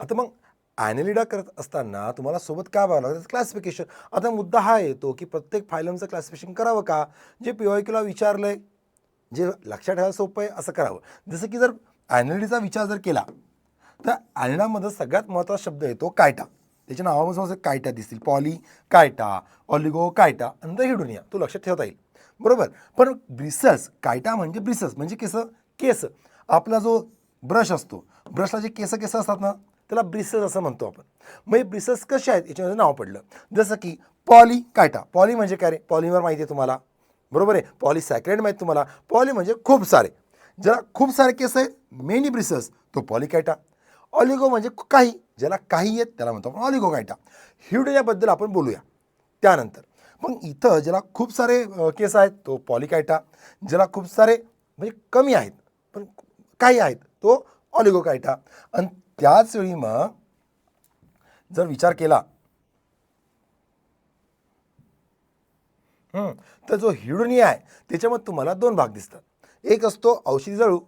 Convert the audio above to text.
आता मग ॲनेलिडा करत असताना तुम्हाला सोबत काय बघावं लागतं क्लासिफिकेशन आता मुद्दा हा येतो की प्रत्येक फायलमचं क्लासिफिकेशन करावं का? जे पी वाय क्यूला विचारलंय जे लक्षात ठेवायला सोपं आहे असं करावं. जसं की जर ॲनेलिडीचा विचार जर केला तर ॲनेडामध्ये सगळ्यात महत्त्वाचा शब्द येतो कायटा. त्याच्या नावापासून असं कायटा दिसतील. Polychaeta. Oligochaeta. नंतर हिडुनिया तो लक्षात ठेवता येईल. बरोबर? पण ब्रिसस कायटा म्हणजे ब्रिसस म्हणजे केस केस. आपला जो ब्रश असतो ब्रशला जे केस केस असतात ना त्याला ब्रिसस असं म्हणतो आपण. मग हे ब्रिसस कसे आहेत याच्यामध्ये नाव पडलं. जसं की पॉली कायटा पॉली म्हणजे काय रे? पॉलीमर माहिती आहे तुम्हाला? बरोबर आहे? पॉलीसॅक्रेड माहिती तुम्हाला? पॉली म्हणजे खूप सारे. ज्याला खूप सारे केस आहेत मेनी ब्रिसस तो पॉलिकायटा. ऑलिगो म्हणजे काही. ज्याला काही आहेत त्याला म्हणतो आपण ऑलिगो कायटा हिवडेयाबद्दल आपण बोलूया. त्यानंतर. मग इथं ज्याला खूप सारे केस आहेत तो पॉलिकायटा. ज्याला खूप सारे म्हणजे कमी आहेत पण काही आहेत तो ऑलिगोकायटा. आणि त्याच वेळी मग जर विचार केला तर जो हिडुनी आहे त्याच्यामध्ये तुम्हाला दोन भाग दिसतात. एक असतो औषधी जळू